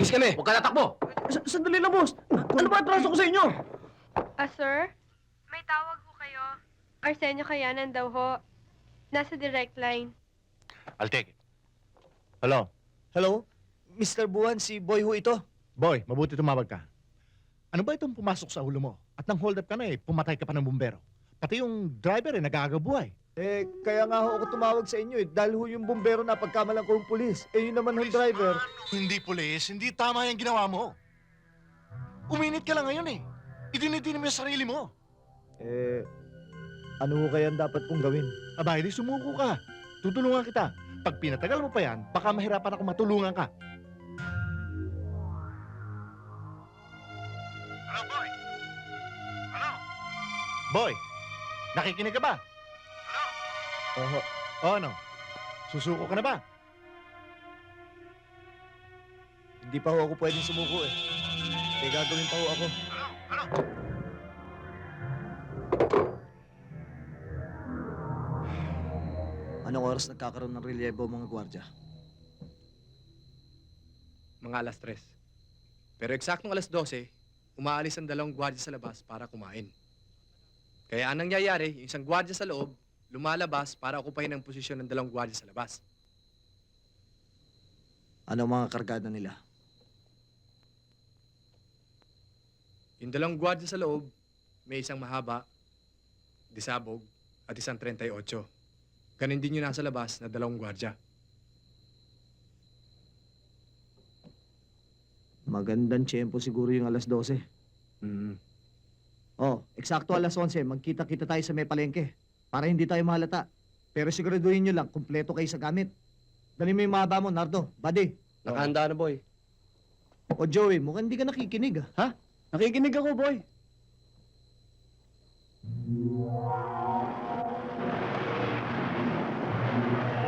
Alis kami. Huwag ka natakbo! Sa- sandali lang, boss. Ano ba atraso ko sa inyo? Ah, sir? May tawag ho kayo. Arsenio Kayanan daw ho. Nasa direct line. I'll take it. Hello? Hello? Mr. Buwan, si Boy ho ito. Boy, mabuti tumawag ka. Ano ba itong pumasok sa ulo mo? At nang hold up ka na eh, pumatay ka pa ng bumbero. Pati yung driver eh, nag-aagabuhay. Eh, kaya nga ho ako tumawag sa inyo eh. Dahil ho yung bumbero na pagkamalang ko yung pulis. Eh, yun naman ho yung driver. Hindi pulis, hindi tama yung ginawa mo. Uminit ka lang ngayon eh. Idinitin mo yung sarili mo. Eh, ano ho kaya ang dapat kong gawin? Aba, hindi sumuko ka. Tutulungan kita. Pag pinatagal mo pa yan, baka mahirapan ako matulungan ka. Hello, boy? Hello? Boy, nakikinig ka ba? Oho. O ano? Susuko ka na ba? Hindi pa ho ako pwedeng sumuko eh. Eh, gagawin pa ho ako. Anong oras nagkakaroon ng relyebo ang mga gwardya? mga alas 3. Pero eksaktong alas 12, umaalis ang dalawang gwardiya sa labas para kumain. Kaya anong nangyayari, yung isang gwardiya sa loob, lumalabas para okupayin ang posisyon ng dalawang gwardiya sa labas. Ano ang mga kargada nila? Yung dalawang gwardiya sa loob, may isang mahaba, disabog, at isang 38. Ganon din yung nasa labas na dalawang gwardiya. Magandang tiyempo siguro yung alas 12. Mm. Oh, eksakto alas 11, magkita-kita tayo sa may palengke. Para hindi tayo mahalata. Pero siguraduhin nyo lang, kumpleto kayo sa gamit. Dali mo yung mahaba mo, Nardo. Buddy. Nakahanda na, boy. O Joey, mukhang hindi ka nakikinig ah. Ha? Nakikinig ako, boy.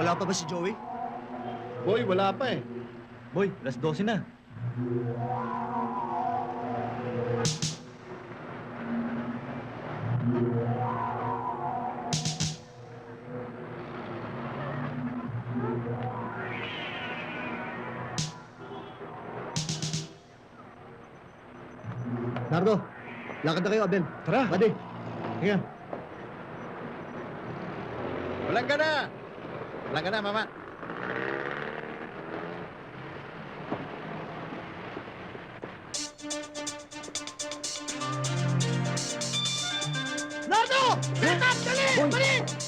Wala pa ba si Joey? Boy, wala pa eh. Boy, alas 12 na. Nardo, lakad na kayo, Abel. Tara. Buddy, Hinga. Walang ka na. Walang ka na, mama. Balik! Balik!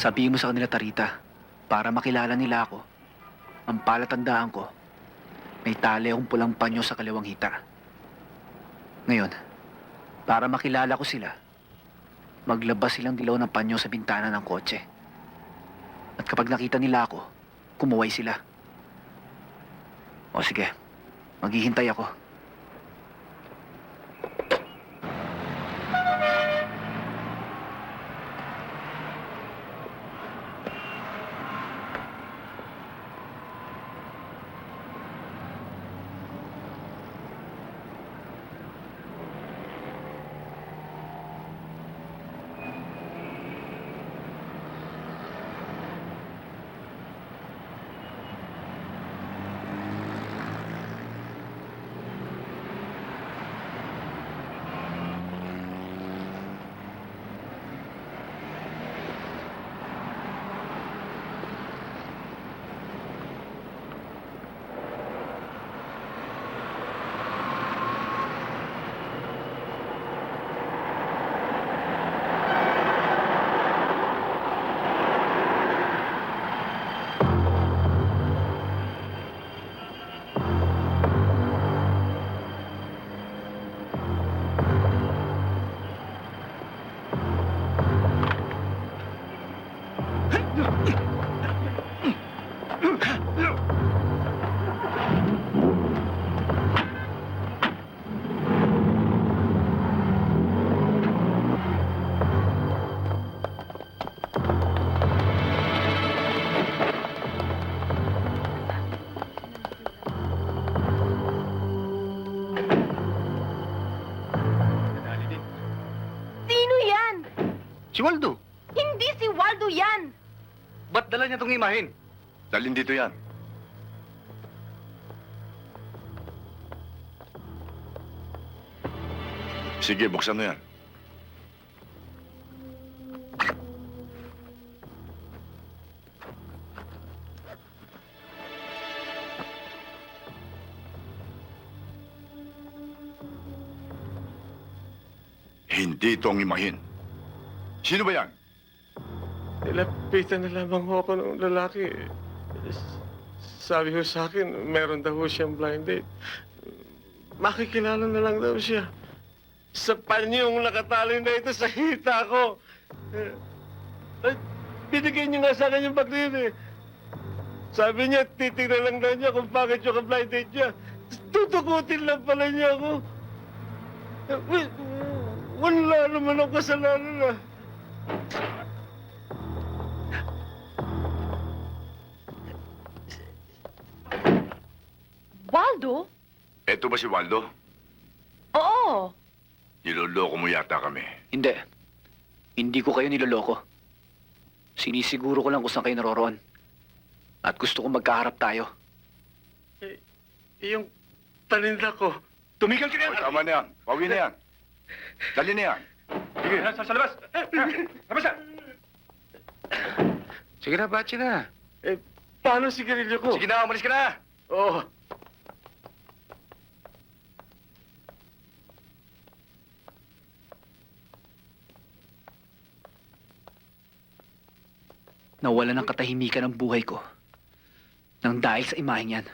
Sabihin mo sa kanila, Tarita, para makilala nila ako. Ang palatandaan ko, may tali akong pulang panyo sa kaliwang hita. Ngayon, para makilala ko sila, maglabas silang dilaw ng panyo sa bintana ng kotse. At kapag nakita nila ako, kumuway sila. O sige, maghihintay ako. Si Waldo. Hindi si Waldo yan! Ba't dala niya itong imahin? Dalhin dito yan. Sige, buksan mo yan. Hindi ito ang imahin. Sino ba yan? Nilapitan na lamang ho ako ng lalaki. Sabi ho sa akin, meron daw ho siyang blind date. Makikilala na lang daw siya. Sa panyong nakatali na ito sa hita ko. Eh, Ay, binigay niyo nga sa akin yung paglili. Sabi niya, titignan lang daw niya kung bakit yung blind date niya. Tutukutin lang pala niya ako. Eh, Wala naman ang kasalanan ah. Waldo? Eto ba si Waldo? Oo. Niloloko mo yata kami. Hindi. Hindi ko kayo niloloko. Sinisiguro ko lang kung saan kayo naroroon. At gusto kong magkaharap tayo. Yung paninda ko. Tumigil ka O, tama na yan. Pawi na yan. Dali na yan. Sige. Sa, sa labas! Labas na! Sige na, bachi na. Eh, paano si Garillo ko? Sige na, umalis ka na. Oo. Nawala ng katahimikan ang buhay ko. Nang dahil sa imaheng yan.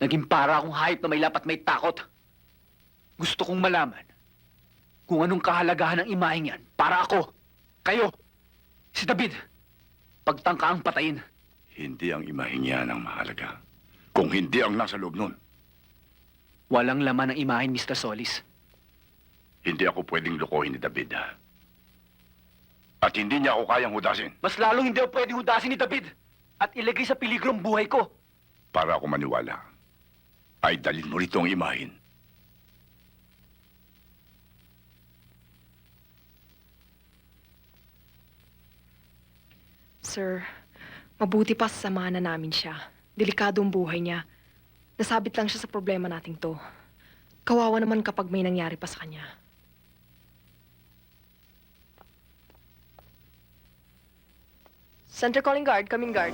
Naging para akong hayop na may lapat may takot. Gusto kong malaman kung anong kahalagahan ng imaheng yan para ako, kayo, si David. Pagtangka ang patayin. Hindi ang imahin yan ang mahalaga. Kung hindi ang nasa loob nun, Walang laman ng imahen, Mr. Solis. hindi ako pwedeng lokohin ni David. ha? At hindi niya ako kayang hudasin Mas lalong hindi ako pwedeng hudasin ni David at ilagay sa peligro ang buhay ko. para ako maniwala. Ay dalhin mo rito ang imahin. Sir, mabuti pa sasamahan na namin siya. Delikado ang buhay niya. Nasabit lang siya sa problema nating to. Kawawa naman kapag may nangyari pa sa kanya. Center calling guard, coming guard.